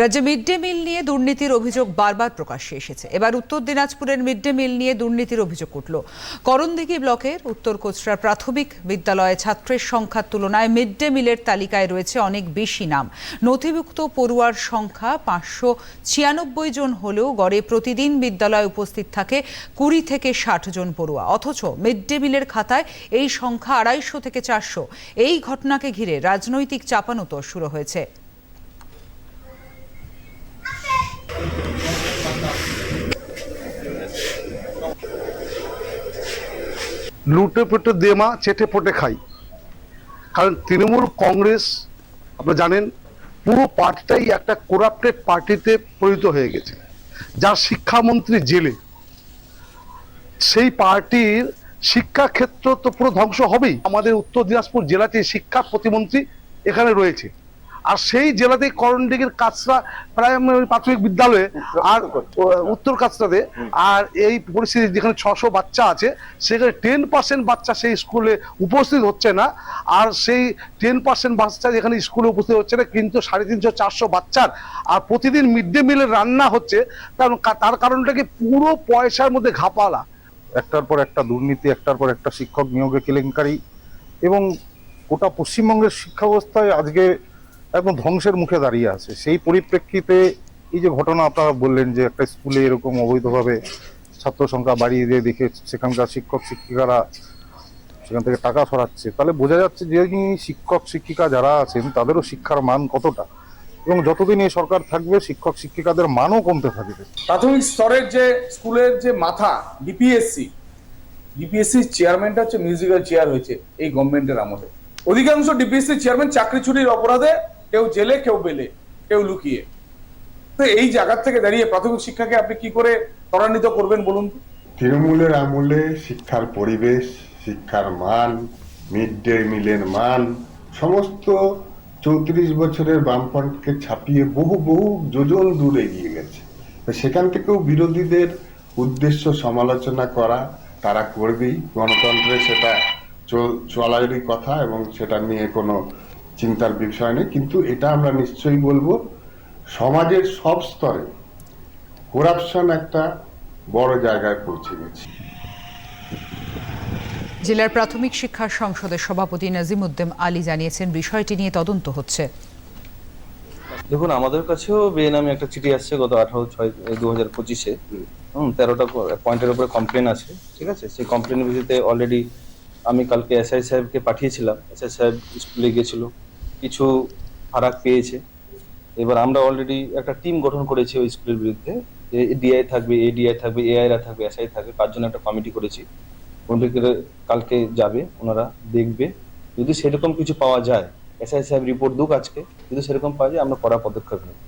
রাজ্যে mid day meal নিয়ে দুর্নীতির অভিযোগ বারবার প্রকাশ্যে এসেছে। এবার উত্তর দিনাজপুরের মিড ডে মিল নিয়ে দুর্নীতির অভিযোগ উঠল। করণদিঘি ব্লকের উত্তর কোচরার প্রাথমিক বিদ্যালয়ে ছাত্রের সংখ্যার তুলনায় মিড ডে মিলের তালিকায় রয়েছে অনেক বেশি নাম। নথিভুক্ত পড়ুয়ার সংখ্যা পাঁচশো ছিয়ানব্বই জন হলেও গড়ে প্রতিদিন বিদ্যালয়ে উপস্থিত থাকে কুড়ি থেকে ষাট জন পড়ুয়া। অথচ মিড ডে মিলের খাতায় এই সংখ্যা আড়াইশো থেকে চারশো। এই ঘটনাকে ঘিরে রাজনৈতিক চাপানুতর শুরু হয়েছে। লুটে পুটে দেমা চেটে পটে খাই। কারণ তৃণমূল কংগ্রেস, আপনারা জানেন, পুরো পার্টিটাই একটা করাপ্টেড পার্টিতে পরিণত হয়ে গেছে। যার শিক্ষামন্ত্রী জেলে। সেই পার্টির শিক্ষাক্ষেত্র তো পুরো ধ্বংস হবেই। আমাদের উত্তর দিনাজপুর জেলাতে শিক্ষা প্রতিমন্ত্রী এখানে রয়েছে। আর সেই জেলাতে করণডিগের কাছরা প্রাইমারি প্রাথমিক বিদ্যালয়ে আর উত্তর কাছরাতে আর এই পরিস্থিতি যেখানে ছশো বাচ্চা আছে, সেখানে টেন পার্সেন্ট বাচ্চা সেই স্কুলে উপস্থিত হচ্ছে না, আর সেই টেন পার্সেন্ট বাচ্চা যেখানে স্কুলে উপস্থিত হচ্ছে না, কিন্তু সাড়ে তিনশো, চারশো বাচ্চার, আর প্রতিদিন মিড ডে মিলের রান্না হচ্ছে তার তার কারণটা কি পুরো পয়সার মধ্যে ঘাপালা। একটার পর একটা দুর্নীতি, একটার পর একটা শিক্ষক নিয়োগে কেলেঙ্কারি, এবং গোটা পশ্চিমবঙ্গের শিক্ষা ব্যবস্থায় আজকে একদম ধ্বংসের মুখে দাঁড়িয়ে আছে। সেই পরিপ্রেক্ষিতে এই যে ঘটনা আপনারা বললেন যে একটা স্কুলে এরকম অবৈধভাবে ছাত্র সংখ্যা বাড়িয়ে দিয়ে দেখে সেখানকার শিক্ষক, শিক্ষিকারা সেখান থেকে টাকা সরাচ্ছে, তাহলে বোঝা যাচ্ছে যে শিক্ষক, শিক্ষিকা যারা আছেন, তাদেরও শিক্ষার মান কতটা? এবং যতদিন এই সরকার থাকবে, শিক্ষক, শিক্ষিকাদের মানও কমতে থাকবে। প্রাথমিক স্তরের যে স্কুলের যে মাথা ডিপিএসসি ডিপিএসসি চেয়ারম্যানটা হচ্ছে মিউজিক্যাল চেয়ার হয়েছে এই গভর্নমেন্টের আমলে। অধিকাংশ ডিপিএসসি চেয়ারম্যান চাকরি চুরির অপরাধে কেউ জেলে, কেউ বেলে, কেউ লুকিয়ে। তো এই জায়গার থেকে দাঁড়িয়ে প্রাথমিক শিক্ষাকে আপনি কি করে ত্বরান্বিত করবেন বলুন তৃণমূলের আমলে শিক্ষার পরিবেশ, শিক্ষার মান, মিড ডে মিলের মান, সমস্ত চৌত্রিশ বছরের বামফ্রন্টকে ছাপিয়ে বহু বহু যোজন দূর এগিয়ে গেছে। সেখান থেকেও বিরোধীদের উদ্দেশ্য সমালোচনা করা, তারা করবেই। গণতন্ত্রে সেটা চল- চলারই কথা এবং সেটা নিয়ে কোনো চিন্তার বিষয় নেই কিন্তু এটা আমরা নিশ্চয়ই বলব সমাজের সব স্তরে করাপশন একটা বড় জায়গায় পৌঁছে গেছে। জেলার প্রাথমিক শিক্ষা সংসদের সভাপতি নাজিমুদ্দিন আলী জানিয়েছেন বিষয়টি নিয়ে তদন্ত হচ্ছে। দেখুন আমাদের কাছেও বেনামে একটা চিঠি আসছে গত আঠারো ছয় দু হাজার পঁচিশে। হুম তেরোটা পয়েন্টের উপরে কমপ্লেন আছে ঠিক আছে? সেই কমপ্লেনের ভিত্তিতে অলরেডি আমি কালকে এসআই সাহেবকে পাঠিয়েছিলাম। এসআই সাহেব স্কুলে গিয়েছিল। কিছু ফারাক পেয়েছে। এবার আমরা অলরেডি একটা টিম গঠন করেছি ওই স্কুলের বিরুদ্ধে। ডিআই থাকবে এডিআই থাকবে এআইরা থাকবে এসআই থাকবে, তার জন্য একটা কমিটি করেছি। কালকে যাবে, ওনারা দেখবে। যদি সেরকম কিছু পাওয়া যায় এসআই সাহেব রিপোর্ট দুক আজকে, যদি সেরকম পাওয়া যায়, আমরা করা পদক্ষেপ নেব।